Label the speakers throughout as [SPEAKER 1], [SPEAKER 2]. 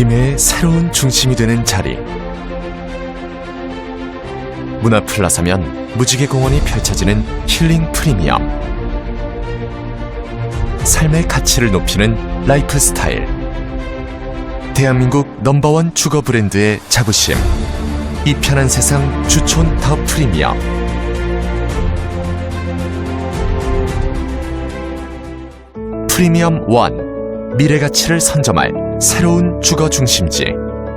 [SPEAKER 1] 김해의 새로운 중심이 되는 자리. 문 앞을 나서면 무지개 공원이 펼쳐지는 힐링 프리미엄. 삶의 가치를 높이는 라이프 스타일. 대한민국 넘버원 주거 브랜드의 자부심. 이 편한 세상 주촌 더 프리미엄. 프리미엄 원. 미래 가치를 선점할 새로운 주거 중심지.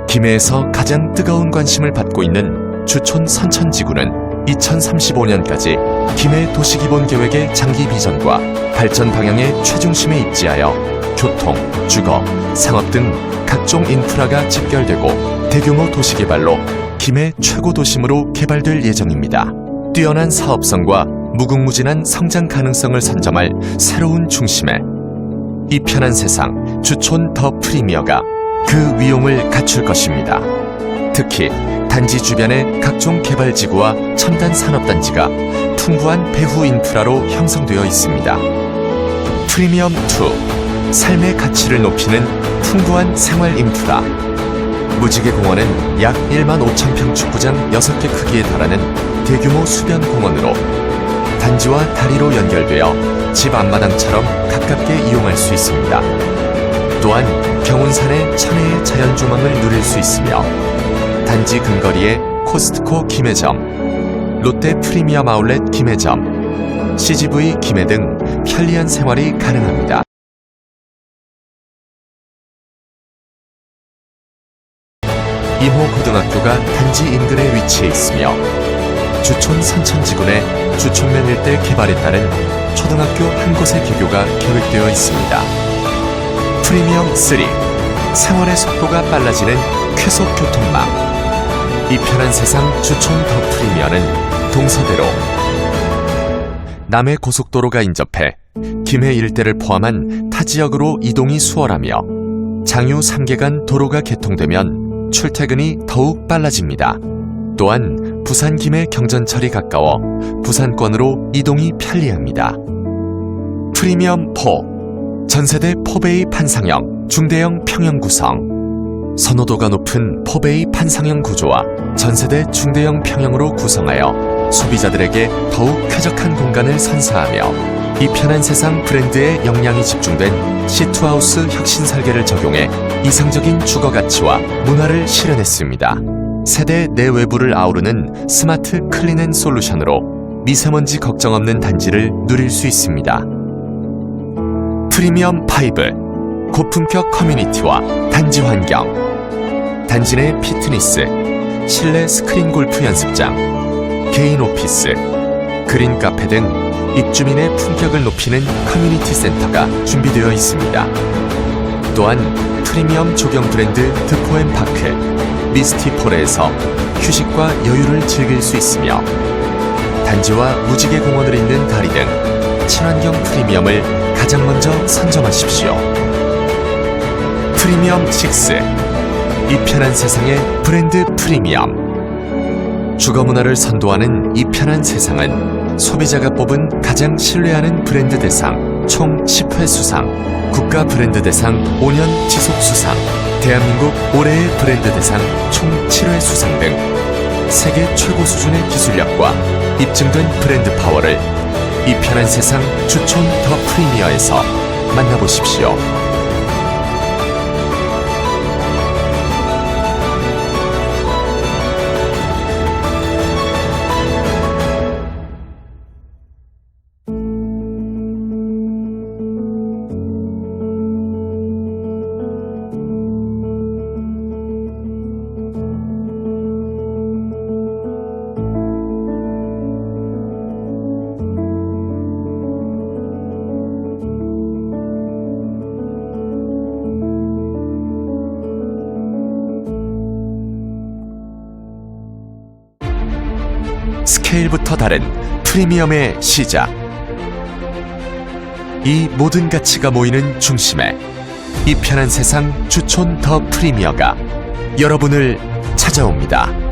[SPEAKER 1] 김해에서 가장 뜨거운 관심을 받고 있는 주촌 선천지구는 2035년까지 김해 도시기본 계획의 장기 비전과 발전 방향의 최중심에 입지하여 교통, 주거, 상업 등 각종 인프라가 집결되고 대규모 도시개발로 김해 최고 도심으로 개발될 예정입니다. 뛰어난 사업성과 무궁무진한 성장 가능성을 선점할 새로운 중심에 이 편한 세상 주촌 더 프리미어가 그 위용을 갖출 것입니다. 특히 단지 주변의 각종 개발지구와 첨단 산업단지가 풍부한 배후 인프라로 형성되어 있습니다. 프리미엄 2 삶의 가치를 높이는 풍부한 생활 인프라 무지개 공원은 약 1만 5천 평 축구장 6개 크기에 달하는 대규모 수변 공원으로 단지와 다리로 연결되어 집 앞마당처럼 가깝게 이용할 수 있습니다. 또한 병운산의 천혜의 자연조망을 누릴 수 있으며 단지 근거리에 코스트코 김해점, 롯데 프리미엄 아울렛 김해점, CGV 김해 등 편리한 생활이 가능합니다. 이호 고등학교가 단지 인근에 위치해 있으며 주촌 선천지군의 주촌면 일대 개발에 따른 초등학교 한 곳의 개교가 계획되어 있습니다. 프리미엄 3 생활의 속도가 빨라지는 쾌속 교통망 이 편한 세상 주촌 더 프리미엄은 동서대로 남해 고속도로가 인접해 김해 일대를 포함한 타 지역으로 이동이 수월하며 장유 3개간 도로가 개통되면 출퇴근이 더욱 빨라집니다. 또한 부산 김해 경전철이 가까워 부산권으로 이동이 편리합니다. 프리미엄 4 전세대 포베이 판상형 중대형 평형 구성 선호도가 높은 포베이 판상형 구조와 전세대 중대형 평형으로 구성하여 소비자들에게 더욱 쾌적한 공간을 선사하며 이 편한 세상 브랜드의 역량이 집중된 시투하우스 혁신 설계를 적용해 이상적인 주거 가치와 문화를 실현했습니다. 세대 내외부를 아우르는 스마트 클린앤 솔루션으로 미세먼지 걱정 없는 단지를 누릴 수 있습니다. 프리미엄 5 고품격 커뮤니티와 단지 환경 단지 내 피트니스 실내 스크린 골프 연습장 개인 오피스 그린 카페 등 입주민의 품격을 높이는 커뮤니티 센터가 준비되어 있습니다. 또한 프리미엄 조경 브랜드 드포앤파크 미스티포레에서 휴식과 여유를 즐길 수 있으며 단지와 무지개 공원을 잇는 다리 등 친환경 프리미엄을 가장 먼저 선점하십시오. 프리미엄 6. 이 편한 세상의 브랜드 프리미엄. 주거 문화를 선도하는 이 편한 세상은 소비자가 뽑은 가장 신뢰하는 브랜드 대상 총 10회 수상, 국가 브랜드 대상 5년 지속 수상, 대한민국 올해의 브랜드 대상 총 7회 수상 등 세계 최고 수준의 기술력과 입증된 브랜드 파워를 이 편한 세상 주촌 더 프리미어에서 만나보십시오. 스케일부터 다른 프리미엄의 시작. 이 모든 가치가 모이는 중심에 이 편한 세상 주촌 더 프리미어가 여러분을 찾아옵니다.